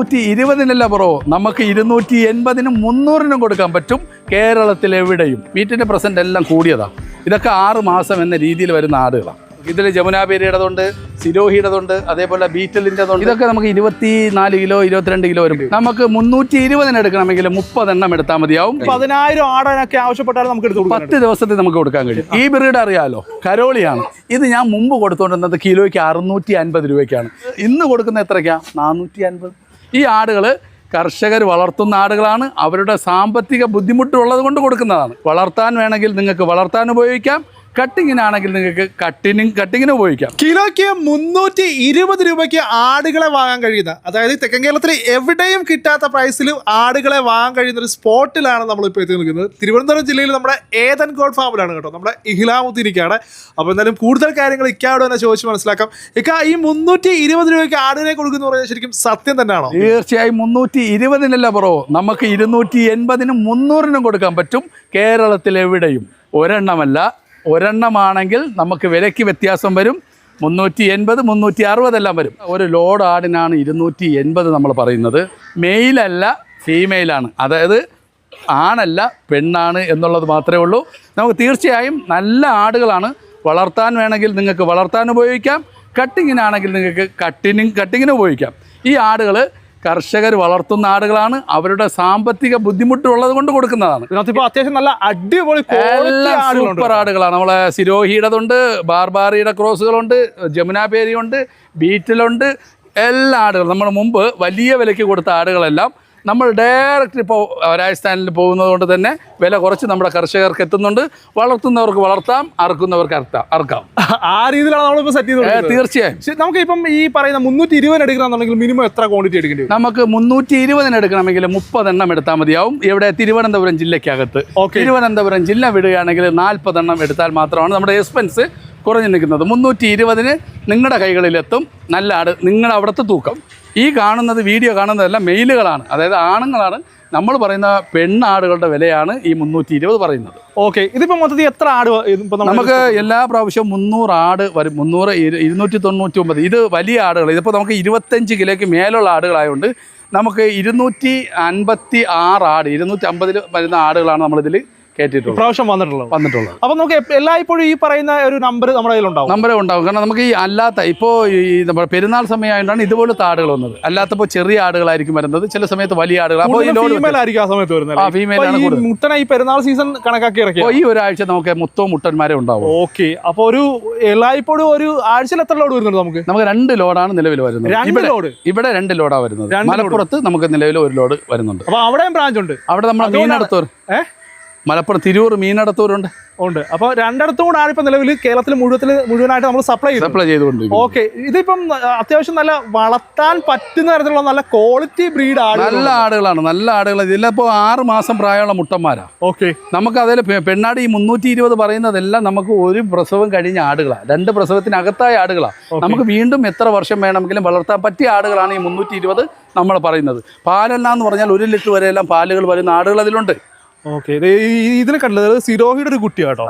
മുന്നൂറ്റി ഇരുപതിനല്ല ബ്രോ നമുക്ക് ഇരുന്നൂറ്റി എൺപതിനും മുന്നൂറിനും കൊടുക്കാൻ പറ്റും. കേരളത്തിൽ എവിടെയും വീട്ടിന്റെ പ്രസന്റ് എല്ലാം കൂടിയതാണ് ഇതൊക്കെ ആറ് മാസം എന്ന രീതിയിൽ വരുന്ന ആടുകളാണ് ഇതിൽ ജമുനാപേരിയുടേതുണ്ട് സിരോഹിയുടേതുണ്ട് അതേപോലെ ബീറ്റലിന്റെതുണ്ട് ഇതൊക്കെ നമുക്ക് ഇരുപത്തി നാല് കിലോ ഇരുപത്തിരണ്ട് കിലോ വരും. നമുക്ക് മുന്നൂറ്റി ഇരുപതിന് എടുക്കണമെങ്കിൽ മുപ്പതെണ്ണം എടുത്താൽ മതിയാവും. പതിനായിരം ആടനൊക്കെ ആവശ്യപ്പെട്ടാലും നമുക്ക് എടുത്തു പത്ത് ദിവസത്തിൽ നമുക്ക് കൊടുക്കാൻ കഴിയും. ഈ ബ്രീഡ് അറിയാലോ കരോളിയാണ്. ഇത് ഞാൻ മുമ്പ് കൊടുത്തുകൊണ്ടിരുന്നത് കിലോയ്ക്ക് അറുന്നൂറ്റി അൻപത് രൂപയ്ക്കാണ്. ഇന്ന് കൊടുക്കുന്ന എത്രയ്ക്കാണ് നാനൂറ്റി അൻപത് ഈ ആടുകൾ കർഷകർ വളർത്തുന്ന ആടുകളാണ്. അവരുടെ സാമ്പത്തിക ബുദ്ധിമുട്ടുള്ളത് കൊണ്ട് കൊടുക്കുന്നതാണ്. വളർത്താൻ വേണമെങ്കിൽ നിങ്ങൾക്ക് വളർത്താൻ ഉപയോഗിക്കാം. കട്ടിങ്ങിനാണെങ്കിൽ നിങ്ങൾക്ക് കട്ടിങ് കട്ടിങ്ങിന് ഉപയോഗിക്കാം. കിലോയ്ക്ക് മുന്നൂറ്റി ഇരുപത് രൂപയ്ക്ക് ആടുകളെ വാങ്ങാൻ കഴിയുന്ന അതായത് തെക്കൻ കേരളത്തിൽ എവിടെയും കിട്ടാത്ത പ്രൈസിൽ ആടുകളെ വാങ്ങാൻ കഴിയുന്ന ഒരു സ്പോട്ടിലാണ് നമ്മൾ ഇപ്പോൾ എത്തി നിൽക്കുന്നത്. തിരുവനന്തപുരം ജില്ലയിൽ നമ്മുടെ ഏതൻ ഗോഡ് ഫാമിലാണ് കേട്ടോ. നമ്മുടെ ഇഹ്ലാമുദ്ദീനിക്കാണ് അപ്പോൾ എന്തായാലും കൂടുതൽ കാര്യങ്ങൾ ഇക്കാട് തന്നെ ചോദിച്ച് മനസ്സിലാക്കാം. ഇക്ക ഈ മുന്നൂറ്റി ഇരുപത് രൂപയ്ക്ക് ആടിനെ കൊടുക്കുന്ന പറയുന്നത് ശരിക്കും സത്യം തന്നെയാണോ? തീർച്ചയായും മുന്നൂറ്റി ഇരുപതിനല്ല ബ്രോ. നമുക്ക് ഇരുന്നൂറ്റി എൺപതിനും മുന്നൂറിനും കൊടുക്കാൻ പറ്റും. കേരളത്തിൽ എവിടെയും. ഒരെണ്ണമല്ല. ഒരെണ്ണമാണെങ്കിൽ നമുക്ക് വിലയ്ക്ക് വ്യത്യാസം വരും. മുന്നൂറ്റി എൺപത് മുന്നൂറ്റി അറുപതെല്ലാം വരും. ഒരു ലോഡ് ആടിനാണ് ഇരുന്നൂറ്റി എൺപത് നമ്മൾ പറയുന്നത്. മെയിലല്ല ഫീമെയിലാണ് അതായത് ആണല്ല പെണ്ണാണ് എന്നുള്ളത് മാത്രമേ ഉള്ളൂ. നമുക്ക് തീർച്ചയായും നല്ല ആടുകളാണ്. വളർത്താൻ വേണമെങ്കിൽ നിങ്ങൾക്ക് വളർത്താൻ ഉപയോഗിക്കാം. കട്ടിങ്ങിനാണെങ്കിൽ നിങ്ങൾക്ക് കട്ടിനും കട്ടിങ്ങിനും ഉപയോഗിക്കാം. ഈ ആടുകൾ കർഷകർ വളർത്തുന്ന ആടുകളാണ് അവരുടെ സാമ്പത്തിക ബുദ്ധിമുട്ടുള്ളത് കൊണ്ട് കൊടുക്കുന്നതാണ്. അത്യാവശ്യം നല്ല അടിപൊളി സൂപ്പർ ആടുകളാണ്. നമ്മളെ സിരോഹിയുടെതുണ്ട് ബാർബാറിയുടെ ക്രോസുകളുണ്ട് ജമുന പേരിയുണ്ട് ബീറ്റിലുണ്ട് എല്ലാ ആടുകളും. നമ്മൾ മുമ്പ് വലിയ വിലയ്ക്ക് കൊടുത്ത ആടുകളെല്ലാം നമ്മൾ ഡയറക്റ്റ് ഇപ്പോൾ രാജസ്ഥാനിൽ പോകുന്നത് കൊണ്ട് തന്നെ വില കുറച്ച് നമ്മുടെ കർഷകർക്ക് എത്തുന്നുണ്ട്. വളർത്തുന്നവർക്ക് വളർത്താം അറുക്കുന്നവർക്ക് അറുത്താം അറുക്കാം. ആ രീതിയിലാണ് നമ്മളിപ്പോൾ സെറ്റ് ചെയ്തത് തീർച്ചയായും. നമുക്കിപ്പം നമുക്ക് ഇപ്പം ഈ പറയുന്ന മുന്നൂറ്റി ഇരുപത് എടുക്കണമെന്നുണ്ടെങ്കിൽ മിനിമം എത്ര ക്വാണ്ടിറ്റി എടുക്കേണ്ടി വരും? നമുക്ക് മുന്നൂറ്റി ഇരുപതിന് എടുക്കണമെങ്കിൽ മുപ്പതെണ്ണം എടുത്താൽ മതിയാവും. ഇവിടെ തിരുവനന്തപുരം ജില്ലയ്ക്കകത്ത്. ഓക്കെ. തിരുവനന്തപുരം ജില്ല വിടുകയാണെങ്കിൽ നാൽപ്പതെണ്ണം എടുത്താൽ മാത്രമാണ് നമ്മുടെ എക്സ്പെൻസ് കുറഞ്ഞു നിൽക്കുന്നത്. മുന്നൂറ്റി ഇരുപതിന് നിങ്ങളുടെ കൈകളിലെത്തും. നല്ല ആട് നിങ്ങളുടെ അവിടുത്തെ തൂക്കം. ഈ കാണുന്നത് വീഡിയോ കാണുന്നതെല്ലാം മെയിലുകളാണ്. അതായത് ആണുങ്ങളാണ്. നമ്മൾ പറയുന്ന പെണ്ണാടുകളുടെ വിലയാണ് ഈ മുന്നൂറ്റി ഇരുപത് പറയുന്നത്. ഓക്കെ. ഇതിപ്പോൾ മൊത്തത്തിൽ എത്ര ആട് നമുക്ക് എല്ലാ പ്രാവശ്യവും മുന്നൂറ് ആട് വരും. മുന്നൂറ് ഇരു- ഇരുന്നൂറ്റി തൊണ്ണൂറ്റി ഒമ്പത് ഇത് വലിയ ആടുകൾ ഇതിപ്പോൾ നമുക്ക് ഇരുപത്തഞ്ച് കിലോയ്ക്ക് മേലുള്ള ആടുകളായതുകൊണ്ട് നമുക്ക് ഇരുന്നൂറ്റി അൻപത്തി ആറ് ആട് ഇരുന്നൂറ്റി അമ്പതിൽ വരുന്ന ആടുകളാണ് നമ്മളിതിൽ കയറ്റിയിട്ടുള്ളത് പ്രാവശ്യം വന്നിട്ടുള്ളത്. വന്നിട്ടുള്ളത്. അപ്പൊ നമുക്ക് എല്ലാ എല്ലായ്പ്പോഴും ഈ പറയുന്ന ഒരു നമ്പർ നമ്മുടെ കയ്യിലുണ്ടാവും. നമ്പർ ഉണ്ടാവും. കാരണം നമുക്ക് ഈ അല്ലാത്ത ഇപ്പോൾ ഈ നമ്മുടെ പെരുന്നാൾ സമയമായതുകൊണ്ടാണ് ഇതുപോലത്തെ ആടുകൾ വന്നത്. അല്ലാത്തപ്പോൾ ചെറിയ ആടുകളായിരിക്കും വരുന്നത്. ചില സമയത്ത് വലിയ ആടുകൾ. അപ്പോൾ ഈ ഫീമെയിൽ ആയിരിക്കും ആ സമയത്ത് വരുന്നത് ഫീമെയിൽ ഈ കൂടുതൽ. മുട്ടനെ ഈ പെരുന്നാൾ സീസൺ കണക്കാക്കി അപ്പോൾ ഈ ഒരാഴ്ച നമുക്ക് മൊത്തവും മുട്ടന്മാരെ ഉണ്ടാവും. ഓക്കെ. അപ്പൊ ഒരു എല്ലായ്പ്പോഴും ഒരു ആഴ്ചയിൽ എത്ര ലോഡ് വരുന്നുണ്ട് നമുക്ക്? നമുക്ക് രണ്ട് ലോഡാണ് നിലവിൽ വരുന്നത്. രണ്ട് ഇവിടെ ലോഡ്. ഇവിടെ രണ്ട് ലോഡാണ് വരുന്നത്. മലപ്പുറത്ത് നമുക്ക് നിലവിൽ ഒരു ലോഡ് വരുന്നുണ്ട്. അപ്പൊ അവിടെയും ബ്രാഞ്ച് ഉണ്ട്. അവിടെ നമ്മൾ മീൻ മീനടത്തൂർ. ഏ? മലപ്പുറം തിരൂർ മീനടത്തൂരുണ്ട്. ഉണ്ട്. അപ്പോൾ രണ്ടിടത്തും കൂടെ ആണ് ഇപ്പൊ നിലവിൽ കേരളത്തിൽ മുഴുവത്തിൽ മുഴുവനായിട്ട് നമ്മൾ സപ്ലൈ സപ്ലൈ ചെയ്തുകൊണ്ട് ഓക്കെ ഇതിപ്പം അത്യാവശ്യം നല്ല വളർത്താൻ പറ്റുന്ന തരത്തിലുള്ള നല്ല ക്വാളിറ്റി ബ്രീഡ് ആണ് നല്ല ആടുകളാണ്. നല്ല ആടുകൾ ഇതിലിപ്പോൾ ആറ് മാസം പ്രായമുള്ള മുട്ടന്മാരാണ് ഓക്കെ നമുക്ക് അതിൽ പെണ്ണാട് ഈ മുന്നൂറ്റി ഇരുപത് പറയുന്നതെല്ലാം നമുക്ക് ഒരു പ്രസവം കഴിഞ്ഞ ആടുകളാണ് രണ്ട് പ്രസവത്തിനകത്തായ ആടുകളാണ് നമുക്ക് വീണ്ടും എത്ര വർഷം വേണമെങ്കിലും വളർത്താൻ പറ്റിയ ആടുകളാണ് ഈ മുന്നൂറ്റി ഇരുപത് നമ്മൾ പറയുന്നത്. പാലെല്ലാം എന്ന് പറഞ്ഞാൽ ഒരു ലിറ്റർ വരെയെല്ലാം പാലുകൾ വരുന്ന ആടുകൾ അതിലുണ്ട്. ഓക്കെ. ഇതിനെ കണ്ടത് സിരോഹിയുടെ ഒരു കുട്ടിയാട്ടോ.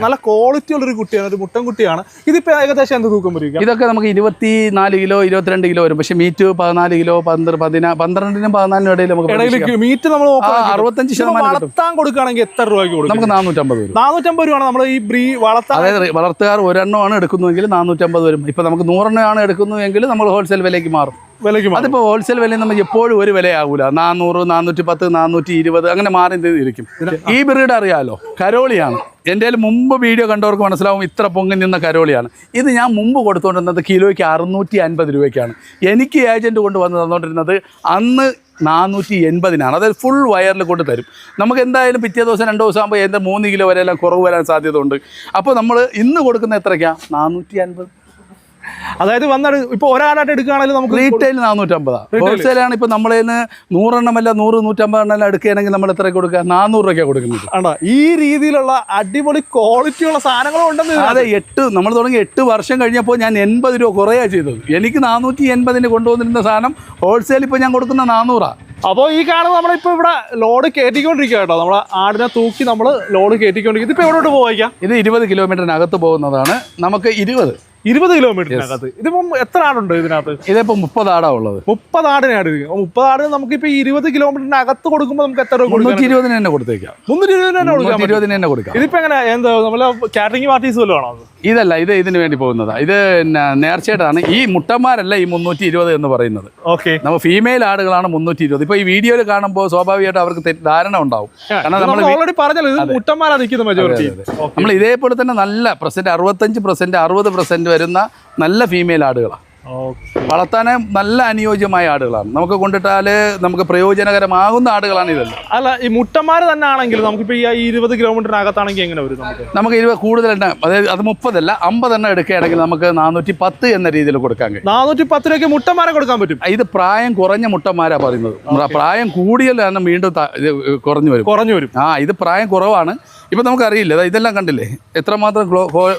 നല്ല- ക്വാളിറ്റി ഉള്ള ഒരു കുട്ടിയാണ്. ഒരു മുട്ടൻ കുട്ടിയാണ്. ഇതിപ്പോ ഏകദേശം എന്ത് തൂക്കം വരും ഇതൊക്കെ നമുക്ക് ഇരുപത്തി നാല് കിലോ ഇരുപത്തിരണ്ട് കിലോ വരും. പക്ഷെ മീറ്റ് പതിനാല് കിലോ പന്ത്രണ്ട് പതിനാ പന്ത്രണ്ടിനും പതിനാലിനും ഇടയിൽ നമുക്ക് മീറ്റ് നമ്മൾ അറുപത്തഞ്ച് ശതമാനം വളർത്താൻ കൊടുക്കുകയാണെങ്കിൽ എത്ര രൂപയ്ക്ക് കൊടുക്കും? നമുക്ക് നാനൂറ്റമ്പത് വരും. നാനൂറ്റമ്പത് രൂപയാണ് നമ്മൾ ഈ ബ്രീ വളർത്താൻ അതായത് വളർത്തുകാർ ഒരെണ്ണമാണ് എടുക്കുന്നതെങ്കിൽ നാനൂറ്റമ്പത് വരും. ഇപ്പൊ നമുക്ക് നൂറെണ്ണമാണ് എടുക്കുന്നതെങ്കിൽ നമ്മൾ ഹോൾസെയിൽ വിലയ്ക്ക് മാറും. വിലയ്ക്ക് അതിപ്പോ അതിപ്പോൾ ഹോൾസെയിൽ വില നമ്മൾ എപ്പോഴും ഒരു വിലയാകൂല നാനൂറ് നാനൂറ്റി പത്ത് നാനൂറ്റി ഇരുപത് അങ്ങനെ മാറി ഇരിക്കും ഈ ബ്രീഡ് അറിയാലോ കരോളിയാണ്. എന്റെ മുമ്പ് വീഡിയോ കണ്ടവർക്ക് മനസ്സിലാവും ഇത്ര പൊങ്ങി നിന്ന കരോളിയാണ്. ഇത് ഞാൻ മുമ്പ് കൊടുത്തുകൊണ്ടിരുന്നത് കിലോയ്ക്ക് അറുന്നൂറ്റി അൻപത് രൂപയ്ക്കാണ്. എനിക്ക് ഏജന്റ് കൊണ്ട് വന്ന് തന്നുകൊണ്ടിരുന്നത് അന്ന് നാനൂറ്റി എൺപതിനാണ് അതായത് ഫുൾ വയറിൽ കൊണ്ട് തരും. നമുക്ക് എന്തായാലും പിറ്റേ ദിവസം രണ്ട് ദിവസം ആകുമ്പോൾ എന്താ മൂന്ന് കിലോ വരെയെല്ലാം കുറവ് വരാൻ സാധ്യത ഉണ്ട് അപ്പോൾ നമ്മൾ ഇന്ന് കൊടുക്കുന്ന എത്രയ്ക്കാണ് നാനൂറ്റി അൻപത് അതായത് വന്നത് ഇപ്പൊ ഒരാളായിട്ട് എടുക്കുകയാണെങ്കിൽ നമുക്ക് റീറ്റെയിൽ നാനൂറ്റമ്പതാണ് ഹോൾസെയിലാണ് ഇപ്പൊ നമ്മളെ നൂറെണ്ണം അല്ല നൂറ് നൂറ്റമ്പത് എണ്ണം എടുക്കുകയാണെങ്കിൽ നമ്മൾ എത്ര കൊടുക്കുക? നാനൂറ് രൂപയ്ക്ക് കൊടുക്കുന്നത്. ആണോ? ഈ രീതിയിലുള്ള അടിപൊളി ക്വാളിറ്റിയുള്ള സാധനങ്ങളും ഉണ്ടെന്ന് അതെ എട്ട് നമ്മൾ തുടങ്ങി എട്ട് വർഷം കഴിഞ്ഞപ്പോൾ ഞാൻ എൺപത് രൂപ കുറയാ ചെയ്തത്. എനിക്ക് നാനൂറ്റി എൺപതിന് കൊണ്ടുവന്നിരുന്ന സാധനം ഹോൾസെയിൽ ഇപ്പൊ ഞാൻ കൊടുക്കുന്ന നാനൂറാണ് അപ്പോൾ ഈ കാണുന്നത് നമ്മളിപ്പോൾ ഇവിടെ ലോഡ് കയറ്റിക്കൊണ്ടിരിക്കുക കേട്ടോ. നമ്മൾ ആടിനെ തൂക്കി നമ്മൾ ലോഡ് കയറ്റിക്കൊണ്ടിരിക്കും ഇതിപ്പോ എവിടോട്ട് പോവാം ഇത് ഇരുപത് കിലോമീറ്ററിനകത്ത് പോകുന്നതാണ്. നമുക്ക് ഇരുപത്. ഇരുപത് കിലോമീറ്ററിനകത്ത് ഇതിപ്പം എത്ര ആടുണ്ട് ഇതിനകത്ത്? ഇതിപ്പോ മുപ്പത് ആടാ ഉള്ളത്. മുപ്പത് ആടിനാട്. മുപ്പത് ആട് നമുക്ക് ഇപ്പൊ ഇരുപത് കിലോമീറ്ററിന് അകത്ത് കൊടുക്കുമ്പോൾ നമുക്ക് എത്ര കൊടുക്കാം മുന്നൂറ്റി ഇരുപതിന് തന്നെ കൊടുത്തേക്കാം. മുന്നൂറ്റി ഇരുപതിന് തന്നെ പറ്റും. ഇരുപതിന് തന്നെ കൊടുക്കാം. ഇതിപ്പോ എങ്ങനെ എന്താ നമ്മളെ കാറ്ററിംഗ് പാർട്ടീസ് വല്ലതും ആണോ അത്? ഇതല്ല ഇത് ഇതിന് വേണ്ടി പോകുന്നതാ. ഇത് പിന്നെ നേർച്ചയായിട്ടാണ് ഈ മുട്ടന്മാരല്ല ഈ മുന്നൂറ്റി ഇരുപത് എന്ന് പറയുന്നത്. ഓക്കെ നമ്മൾ ഫീമെയിൽ ആടുകളാണ് മുന്നൂറ്റി ഇരുപത് ഇപ്പൊ ഈ വീഡിയോയിൽ കാണുമ്പോൾ സ്വാഭാവികമായിട്ട് അവർക്ക് ധാരണ ഉണ്ടാവും. കാരണം നമ്മൾ ഓൾറെഡി പറഞ്ഞല്ലോ ഇത് മുട്ടന്മാരാണ് നിൽക്കുന്നത് മെജോറിറ്റി നമ്മൾ ഇതേപോലെ തന്നെ നല്ല പ്രസന്റ് അറുപത്തഞ്ച് പ്രസന്റ് അറുപത് പ്രസന്റ് വരുന്ന നല്ല ഫീമെയിൽ ആടുകളാണ് വളർത്താൻ നല്ല അനുയോജ്യമായ ആടുകളാണ്. നമുക്ക് കൊണ്ടിട്ടാൽ നമുക്ക് പ്രയോജനകരമാകുന്ന ആടുകളാണ് ഇതെല്ലാം. അല്ല ഈ മുട്ടന്മാർ തന്നെ ആണെങ്കിൽ നമുക്കിപ്പോ ഈ ഇരുപത് കിലോമീറ്ററിനകത്താണെങ്കിൽ എങ്ങനെ വരും നമുക്ക്? നമുക്ക് ഇരുപത് കൂടുതൽ എണ്ണം അതായത് അത് മുപ്പതല്ല അമ്പതെണ്ണം എടുക്കുകയാണെങ്കിൽ നമുക്ക് നാനൂറ്റി പത്ത് എന്ന രീതിയിൽ കൊടുക്കാൻ കഴിയും. നാനൂറ്റി പത്ത് രൂപയ്ക്ക് മുട്ടന്മാരെ കൊടുക്കാൻ പറ്റും? ഇത് പ്രായം കുറഞ്ഞ മുട്ടന്മാരാ പറയുന്നത്. പ്രായം കൂടിയല്ല വീണ്ടും കുറഞ്ഞു വരും. കുറഞ്ഞു വരും. ആ ഇത് പ്രായം കുറവാണ്. ഇപ്പം നമുക്കറിയില്ല ഇതെല്ലാം കണ്ടില്ലേ? എത്രമാത്രം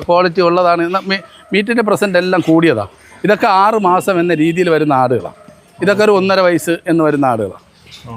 ക്വാളിറ്റി ഉള്ളതാണ്. മീറ്റിന്റെ പ്രസന്റ് മീറ്റിന്റെ പ്രസന്റ് എല്ലാം കൂടിയതാണ് ഇതൊക്കെ ആറ് മാസം എന്ന രീതിയിൽ വരുന്ന ആടുകളാണ്. ഇതൊക്കെ ഒരു ഒന്നര വയസ്സ് എന്ന് വരുന്ന ആടുകളാണ്.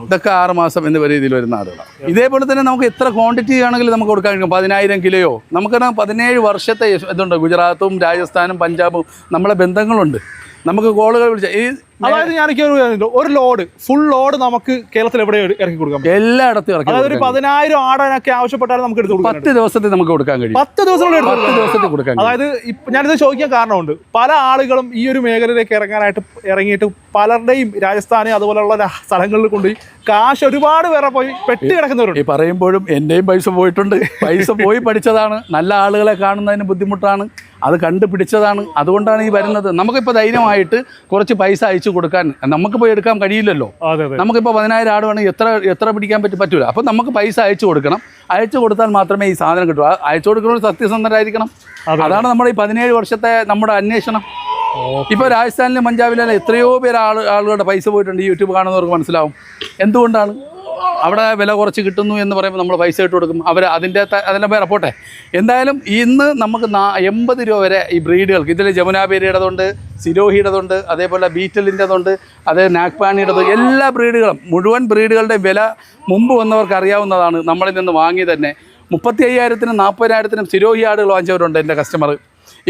ഇതൊക്കെ ആറ് മാസം എന്ന രീതിയിൽ വരുന്ന ആടുകളാണ്. ഇതേപോലെ തന്നെ നമുക്ക് എത്ര ക്വാണ്ടിറ്റി ആണെങ്കിലും നമുക്ക് കൊടുക്കാൻ കഴിയും. പതിനായിരം കിലോയോ? നമുക്കറിയാം പതിനേഴ് വർഷത്തെ ഇതുണ്ട്. ഗുജറാത്തും രാജസ്ഥാനും പഞ്ചാബും നമ്മളെ ബന്ധങ്ങളുണ്ട്. നമുക്ക് കോളുകൾ വിളിച്ച ഈ അതായത് ഞാനൊക്കെ ഒരു ഒരു ലോഡ് ഫുൾ ലോഡ് നമുക്ക് കേരളത്തിൽ എവിടെ ഇറക്കി കൊടുക്കാം എല്ലായിടത്തും ഇറക്കി അതായത് ഒരു പതിനായിരം ആടാനൊക്കെ ആവശ്യപ്പെട്ടാൽ നമുക്ക് എടുത്ത് കൊടുക്കാം പത്ത് ദിവസത്തിൽ നമുക്ക് കൊടുക്കാൻ കഴിയും. പത്ത് ദിവസം പത്ത് കൊടുക്കാം. ദിവസത്തിൽ കൊടുക്കാൻ കഴിയും. അതായത് ഞാനിത് ചോദിക്കാൻ കാരണമുണ്ട്. പല ആളുകളും ഈ ഒരു മേഖലയിലേക്ക് ഇറങ്ങാനായിട്ട് ഇറങ്ങിയിട്ട് പലരുടെയും രാജസ്ഥാന് അതുപോലെയുള്ള സ്ഥലങ്ങളിൽ കൊണ്ടുപോയി കാശ് ഒരുപാട് പേരെ പോയി പെട്ടി കിടക്കുന്നവരുണ്ട്. ഈ പറയുമ്പോഴും എന്റെയും പൈസ പോയിട്ടുണ്ട്. പൈസ പോയി പഠിച്ചതാണ്. നല്ല ആളുകളെ കാണുന്നതിന് ബുദ്ധിമുട്ടാണ്. അത് കണ്ടുപിടിച്ചതാണ്. അതുകൊണ്ടാണ് ഈ വരുന്നത്. നമുക്കിപ്പോൾ ധൈര്യമായിട്ട് കുറച്ച് പൈസ അയച്ചു കൊടുക്കാൻ നമുക്ക് പോയി എടുക്കാൻ കഴിയില്ലല്ലോ. നമുക്കിപ്പോൾ പതിനായിരം ആട് വേണമെങ്കിൽ എത്ര എത്ര പിടിക്കാൻ പറ്റി പറ്റൂല. അപ്പം നമുക്ക് പൈസ അയച്ചു കൊടുക്കണം. അയച്ചു കൊടുത്താൽ മാത്രമേ ഈ സാധനം കിട്ടൂ. അയച്ചു കൊടുക്കുന്നത് സത്യസന്ധരായിരിക്കണം. അതാണ് നമ്മുടെ ഈ പതിനേഴ് വർഷത്തെ നമ്മുടെ അന്വേഷണം. ഇപ്പോൾ രാജസ്ഥാനിലും പഞ്ചാബിലും എത്രയോ പേര് ആൾ ആളുകളുടെ പൈസ പോയിട്ടുണ്ട്. യൂട്യൂബ് കാണുന്നവർക്ക് മനസ്സിലാവും. എന്തുകൊണ്ടാണ്? അവിടെ വില കുറച്ച് കിട്ടുന്നു എന്ന് പറയുമ്പോൾ നമ്മൾ പൈസ ഇട്ട് കൊടുക്കും. അവർ അതിന്റെ അതിന്റെ പേരെ. പോട്ടെ. എന്തായാലും ഇന്ന് നമുക്ക് എൺപത് രൂപ വരെ ഈ ബ്രീഡുകൾക്ക് ഇതിൽ ജമുനാബേരിയുടേതുണ്ട് സിരോഹിയുടേതുണ്ട് അതേപോലെ ബീറ്റലിന്റെതുണ്ട് അതേ നാഗ്പാനിയുടേത് എല്ലാ ബ്രീഡുകളും മുഴുവൻ ബ്രീഡുകളുടെ വില മുമ്പ് വന്നവർക്ക് അറിയാവുന്നതാണ് നമ്മളിൽ നിന്ന് വാങ്ങി തന്നെ. മുപ്പത്തി അയ്യായിരത്തിനും നാൽപ്പതിനായിരത്തിനും സിരോഹി ആടുകൾ വാങ്ങിച്ചവരുണ്ട് എന്റെ കസ്റ്റമർ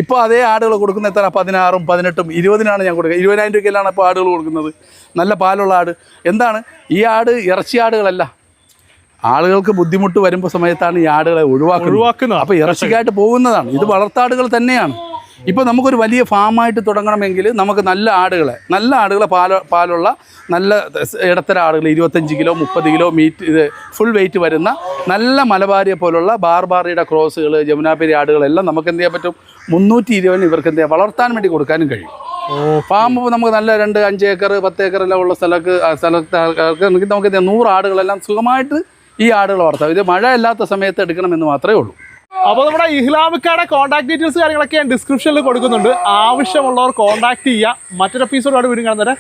ഇപ്പോൾ അതേ ആടുകൾ കൊടുക്കുന്ന എത്ര? പതിനാറും പതിനെട്ടും ഇരുപതിനാണ് ഞാൻ കൊടുക്കുക ഇരുപതിനായിരം രൂപയ്ക്കെല്ലാം ഇപ്പോൾ ആടുകൾ കൊടുക്കുന്നത്. നല്ല പാലുള്ള ആട്. എന്താണ്? ഈ ആട് ഇറച്ചി ആടുകളല്ല. ആളുകൾക്ക് ബുദ്ധിമുട്ട് വരുമ്പോൾ സമയത്താണ് ഈ ആടുകളെ ഒഴിവാക്കുന്നത്. ഒഴിവാക്കുന്ന അപ്പോൾ ഇറച്ചിക്കായിട്ട് പോകുന്നതാണ്. ഇത് വളർത്താടുകൾ തന്നെയാണ്. ഇപ്പോൾ നമുക്കൊരു വലിയ ഫാമായിട്ട് തുടങ്ങണമെങ്കിൽ നമുക്ക് നല്ല ആടുകളെ നല്ല ആടുകളെ പാല പാലുള്ള നല്ല ഇടത്തര ആടുകൾ ഇരുപത്തഞ്ച് കിലോ മുപ്പത് കിലോ മീറ്റ് ഇത് ഫുൾ വെയിറ്റ് വരുന്ന നല്ല മലബാരിയെ പോലുള്ള ബാർബാറിയുടെ ക്രോസുകൾ ജമുനാപേരി ആടുകളെല്ലാം നമുക്ക് എന്ത് ചെയ്യാൻ പറ്റും? മുന്നൂറ്റി ഇരുപതിന് ഇവർക്ക് എന്ത് വളർത്താൻ വേണ്ടി കൊടുക്കാനും കഴിയും. ഫാം നമുക്ക് നല്ല രണ്ട് അഞ്ച് ഏക്കർ പത്ത് ഏക്കർ എല്ലാം ഉള്ള സ്ഥലക്ക് സ്ഥലത്ത് നമുക്ക് നൂറ് ആടുകളെല്ലാം സുഖമായിട്ട് ഈ ആടുകൾ വളർത്താം. ഇത് മഴ ഇല്ലാത്ത സമയത്ത് എടുക്കണമെന്ന് മാത്രമേ ഉള്ളൂ. അപ്പോൾ നമ്മുടെ ഇഹ്ലാമിക്കാടെ കോൺടാക്ട് ഡീറ്റെയിൽസ് കാര്യങ്ങളൊക്കെ ഞാൻ ഡിസ്ക്രിപ്ഷനിൽ കൊടുക്കുന്നുണ്ട്. ആവശ്യമുള്ളവർ കോൺടാക്ട് ചെയ്യുക മറ്റൊരു എപ്പിസോഡോട് വീണ്ടും കാണുന്നവരെ.